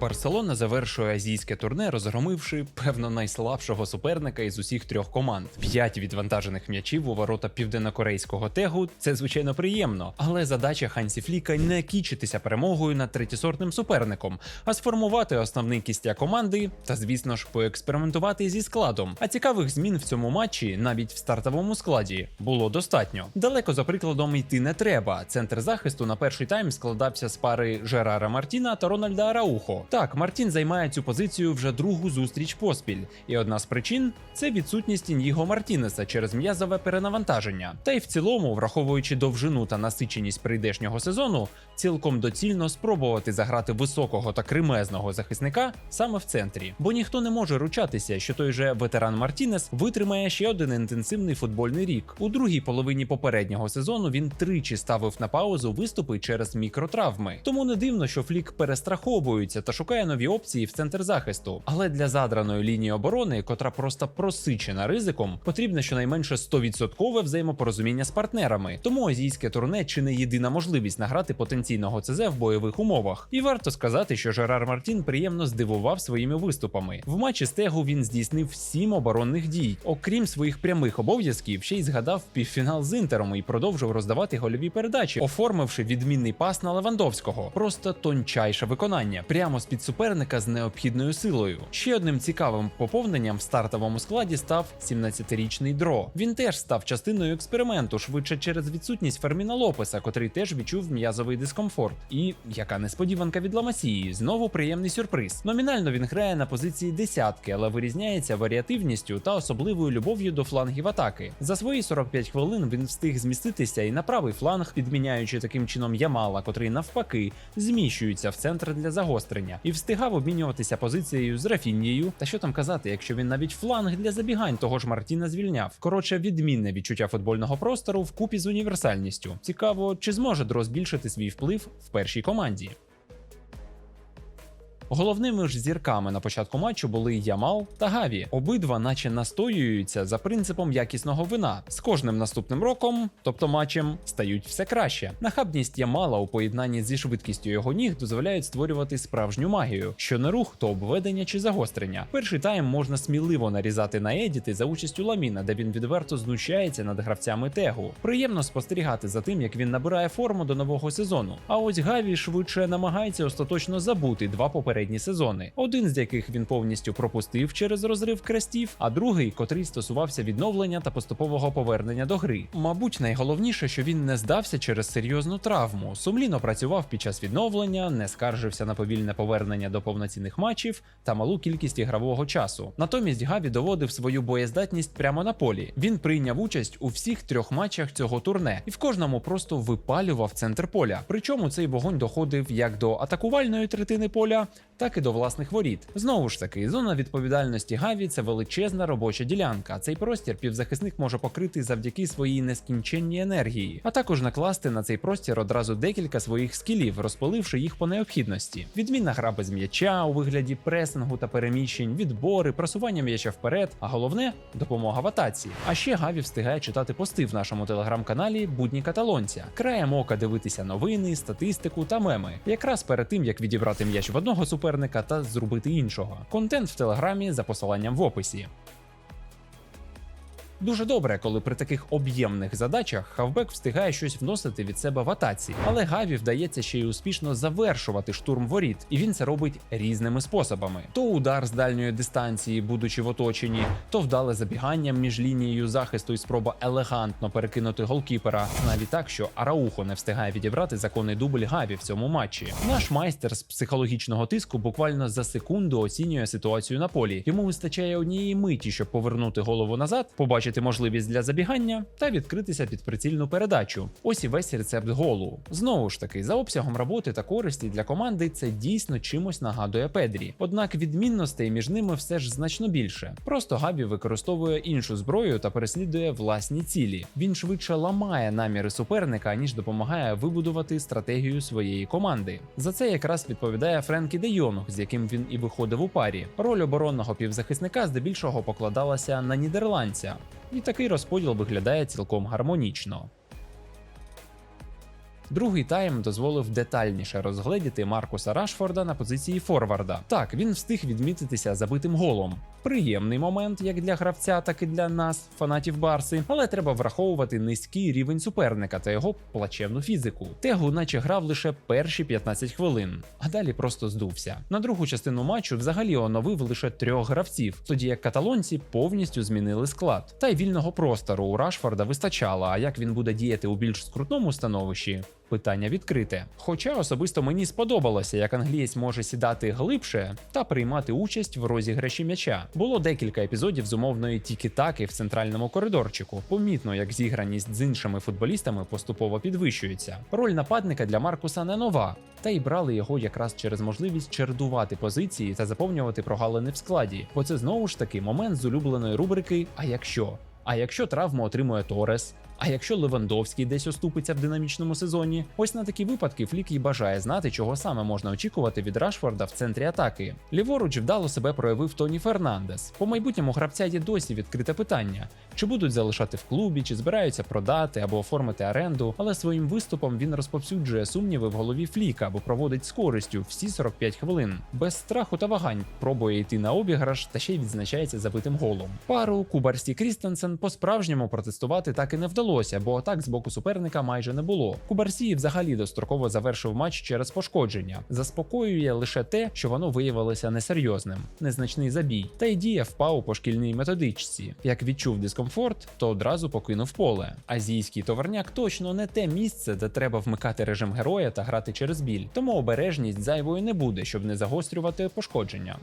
Барселона завершує азійське турне, розгромивши певно найслабшого суперника із усіх трьох команд. П'ять відвантажених м'ячів у ворота південнокорейського тегу. Це звичайно приємно, але задача Хансі Фліка не кічитися перемогою над третєсортним суперником, а сформувати основний кістя команди та, звісно ж, поекспериментувати зі складом. А цікавих змін в цьому матчі, навіть в стартовому складі, було достатньо. Далеко за прикладом йти не треба. Центр захисту на перший тайм складався з пари Жерара Мартіна та Рональда Араухо. Так, Мартін займає цю позицію вже другу зустріч поспіль, і одна з причин це відсутність Ін'їго Мартінеса через м'язове перенавантаження. Та й в цілому, враховуючи довжину та насиченість прийдешнього сезону, цілком доцільно спробувати заграти високого та кремезного захисника саме в центрі, бо ніхто не може ручатися, що той же ветеран Мартінес витримає ще один інтенсивний футбольний рік. У другій половині попереднього сезону він тричі ставив на паузу виступи через мікротравми. Тому не дивно, що Флік перестраховується та шукає нові опції в центр захисту. Але для задраної лінії оборони, котра просто просичена ризиком, потрібне щонайменше 100% взаємопорозуміння з партнерами. Тому азійське турне чи не єдина можливість награти потенційного ЦЗ в бойових умовах. І варто сказати, що Жерар Мартін приємно здивував своїми виступами. В матчі з Тегу він здійснив сім оборонних дій. Окрім своїх прямих обов'язків, ще й згадав півфінал з інтером і продовжив роздавати гольові передачі, оформивши відмінний пас на Левандовського. Просто тончайше виконання, прямо з під суперника з необхідною силою. Ще одним цікавим поповненням в стартовому складі став 17-річний Дро. Він теж став частиною експерименту, швидше через відсутність Ферміна Лопеса, котрий теж відчув м'язовий дискомфорт. І яка несподіванка від Ламасії, знову приємний сюрприз. Номінально він грає на позиції десятки, але вирізняється варіативністю та особливою любов'ю до флангів атаки. За свої 45 хвилин він встиг зміститися і на правий фланг, підміняючи таким чином Ямала, котрий навпаки зміщується в центр для загострення, і встигав обмінюватися позицією з Рафінією. Та що там казати, якщо він навіть фланг для забігань того ж Мартіна звільняв. Коротше, відмінне відчуття футбольного простору вкупі з універсальністю. Цікаво, чи зможе Дрос збільшити свій вплив в першій команді. Головними ж зірками на початку матчу були Ямал та Гаві. Обидва, наче настоюються за принципом якісного вина. З кожним наступним роком, тобто матчем, стають все краще. Нахабність Ямала у поєднанні зі швидкістю його ніг дозволяють створювати справжню магію, що не рух, то обведення чи загострення. Перший тайм можна сміливо нарізати на едіти за участю Ламіна, де він відверто знущається над гравцями тегу. Приємно спостерігати за тим, як він набирає форму до нового сезону. А ось Гаві швидше намагається остаточно забути два попередні сезони, один з яких він повністю пропустив через розрив крестів, а другий, котрий стосувався відновлення та поступового повернення до гри. Мабуть, найголовніше, що він не здався через серйозну травму, сумлінно працював під час відновлення, не скаржився на повільне повернення до повноцінних матчів та малу кількість ігрового часу. Натомість Гаві доводив свою боєздатність прямо на полі. Він прийняв участь у всіх трьох матчах цього турне і в кожному просто випалював центр поля. Причому цей вогонь доходив як до атакувальної третини поля, так і до власних воріт. Знову ж таки, зона відповідальності Гаві це величезна робоча ділянка. Цей простір півзахисник може покрити завдяки своїй нескінченній енергії, а також накласти на цей простір одразу декілька своїх скілів, розпиливши їх по необхідності. Відмінна гра без м'яча у вигляді пресингу та переміщень, відбори, просування м'яча вперед, а головне допомога в атаці. А ще Гаві встигає читати пости в нашому телеграм-каналі Будні каталонця, краєм ока дивитися новини, статистику та меми, якраз перед тим як відібрати м'яч в одного суперника та зробити іншого. Контент в телеграмі за посиланням в описі. Дуже добре, коли при таких об'ємних задачах хавбек встигає щось вносити від себе в атаці, але Гаві вдається ще й успішно завершувати штурм воріт, і він це робить різними способами: то удар з дальньої дистанції, будучи в оточенні, то вдале забігання між лінією захисту і спроба елегантно перекинути голкіпера, навіть так, що Араухо не встигає відібрати законний дубль Гаві в цьому матчі. Наш майстер з психологічного тиску буквально за секунду оцінює ситуацію на полі. Йому вистачає однієї миті, щоб повернути голову назад, побачити можливість для забігання та відкритися під прицільну передачу. Ось і весь рецепт голу. Знову ж таки, за обсягом роботи та користі для команди це дійсно чимось нагадує Педрі. Однак відмінностей між ними все ж значно більше. Просто Габі використовує іншу зброю та переслідує власні цілі. Він швидше ламає наміри суперника, ніж допомагає вибудувати стратегію своєї команди. За це якраз відповідає Френкі Де Йонг, з яким він і виходив у парі. Роль оборонного півзахисника здебільшого покладалася на нідерландця. І такий розподіл виглядає цілком гармонічно. Другий тайм дозволив детальніше розгледіти Маркуса Рашфорда на позиції форварда. Так, він встиг відмітитися забитим голом. Приємний момент як для гравця, так і для нас, фанатів Барси, але треба враховувати низький рівень суперника та його плачевну фізику. Тегу наче грав лише перші 15 хвилин, а далі просто здувся. На другу частину матчу взагалі оновив лише трьох гравців, тоді як каталонці повністю змінили склад. Та й вільного простору у Рашфорда вистачало. А як він буде діяти у більш скрутному становищі? Питання відкрите. Хоча особисто мені сподобалося, як англієць може сідати глибше та приймати участь в розіграші м'яча. Було декілька епізодів з умовної тікі-таки в центральному коридорчику. Помітно, як зіграність з іншими футболістами поступово підвищується. Роль нападника для Маркуса не нова, та й брали його якраз через можливість чередувати позиції та заповнювати прогалини в складі. Бо це знову ж таки момент з улюбленої рубрики А якщо? А якщо травму отримує Торес? А якщо Левандовський десь оступиться в динамічному сезоні, ось на такі випадки Флік і бажає знати, чого саме можна очікувати від Рашфорда в центрі атаки. Ліворуч вдало себе проявив Тоні Фернандес. По майбутньому гравця є досі відкрите питання: чи будуть залишати в клубі, чи збираються продати або оформити оренду, але своїм виступом він розповсюджує сумніви в голові Фліка або проводить з користю всі 45 хвилин. Без страху та вагань пробує йти на обіграш та ще й відзначається забитим голом. Пару Кубарсі Крістенсен по-справжньому протестувати так і не вдалося вдалося, бо атак з боку суперника майже не було. Кубарсі взагалі достроково завершив матч через пошкодження. Заспокоює лише те, що воно виявилося несерйозним, незначний забій, та й дія впав по шкільній методичці. Як відчув дискомфорт, то одразу покинув поле. Азійський товарняк точно не те місце, де треба вмикати режим героя та грати через біль, тому обережність зайвою не буде, щоб не загострювати пошкодження.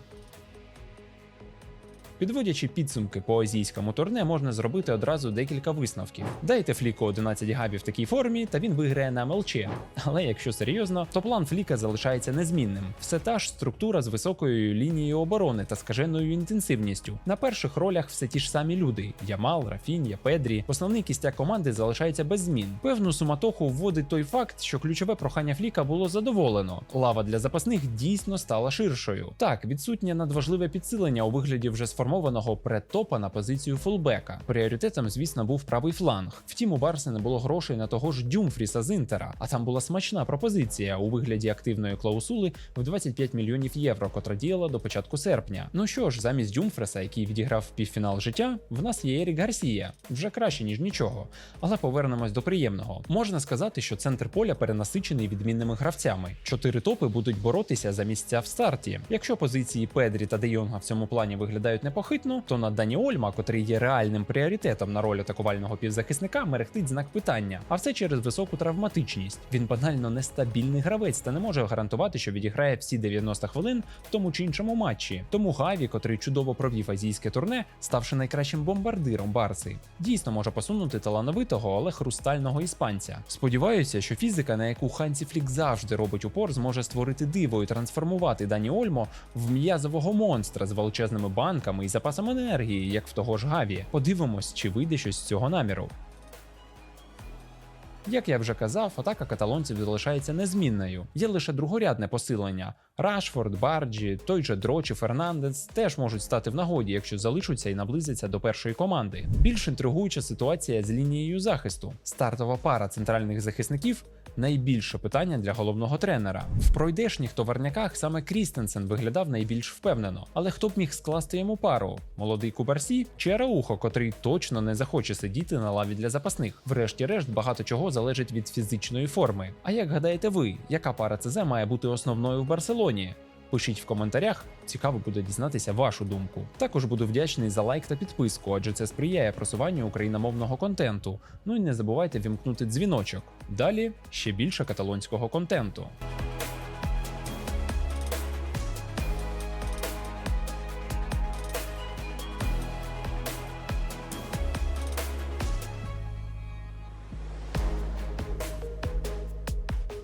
Підводячи підсумки по азійському турне, можна зробити одразу декілька висновків. Дайте Фліку 11 габів в такій формі, та він виграє на МЛЧ. Але якщо серйозно, то план Фліка залишається незмінним. Все та ж структура з високою лінією оборони та скаженою інтенсивністю. На перших ролях все ті ж самі люди: Ямал, Рафін'я, Педрі. Основний кістяк команди залишається без змін. Певну суматоху вводить той факт, що ключове прохання Фліка було задоволено. Лава для запасних дійсно стала ширшою. Так, відсутнє надважливе підсилення у вигляді вже сформованого сформованого предтопа на позицію фулбека. Пріоритетом, звісно, був правий фланг. Втім, у Барси не було грошей на того ж Дюмфріса з Інтера, а там була смачна пропозиція у вигляді активної клаусули в 25 мільйонів євро, котра діяла до початку серпня. Ну що ж, замість Дюмфреса, який відіграв півфінал життя, в нас є Ерік Гарсія, вже краще ніж нічого. Але повернемось до приємного. Можна сказати, що центр поля перенасичений відмінними гравцями. Чотири топи будуть боротися за місця в старті. Якщо позиції Педрі та Де Йонга в цьому плані виглядають непохитно, то на Дані Ольма, котрий є реальним пріоритетом на роль атакувального півзахисника, мерехтить знак питання. А все через високу травматичність. Він банально нестабільний гравець та не може гарантувати, що відіграє всі 90 хвилин в тому чи іншому матчі. Тому Гаві, котрий чудово провів азійське турне, ставши найкращим бомбардиром Барси, дійсно може посунути талановитого, але хрустального іспанця. Сподіваюся, що фізика, на яку Хансі Флік завжди робить упор, зможе створити диво і трансформувати Дані Ольмо в м'язового монстра з величезними банками і запасом енергії, як в того ж Гаві. Подивимось, чи вийде щось з цього наміру. Як я вже казав, атака каталонців залишається незмінною. Є лише другорядне посилення. Рашфорд, Барджі, той же Дро чи Фернандес теж можуть стати в нагоді, якщо залишаться і наблизяться до першої команди. Більш інтригуюча ситуація з лінією захисту. Стартова пара центральних захисників найбільше питання для головного тренера. В пройдешніх товарняках саме Крістенсен виглядав найбільш впевнено. Але хто б міг скласти йому пару? Молодий Кубарсі чи Араухо, котрий точно не захоче сидіти на лаві для запасних. Врешті-решт, багато чого залежить від фізичної форми. А як гадаєте ви, яка пара ЦЗ має бути основною в Барселоні? Пишіть в коментарях, цікаво буде дізнатися вашу думку. Також буду вдячний за лайк та підписку, адже це сприяє просуванню україномовного контенту. Ну і не забувайте вімкнути дзвіночок. Далі ще більше каталонського контенту.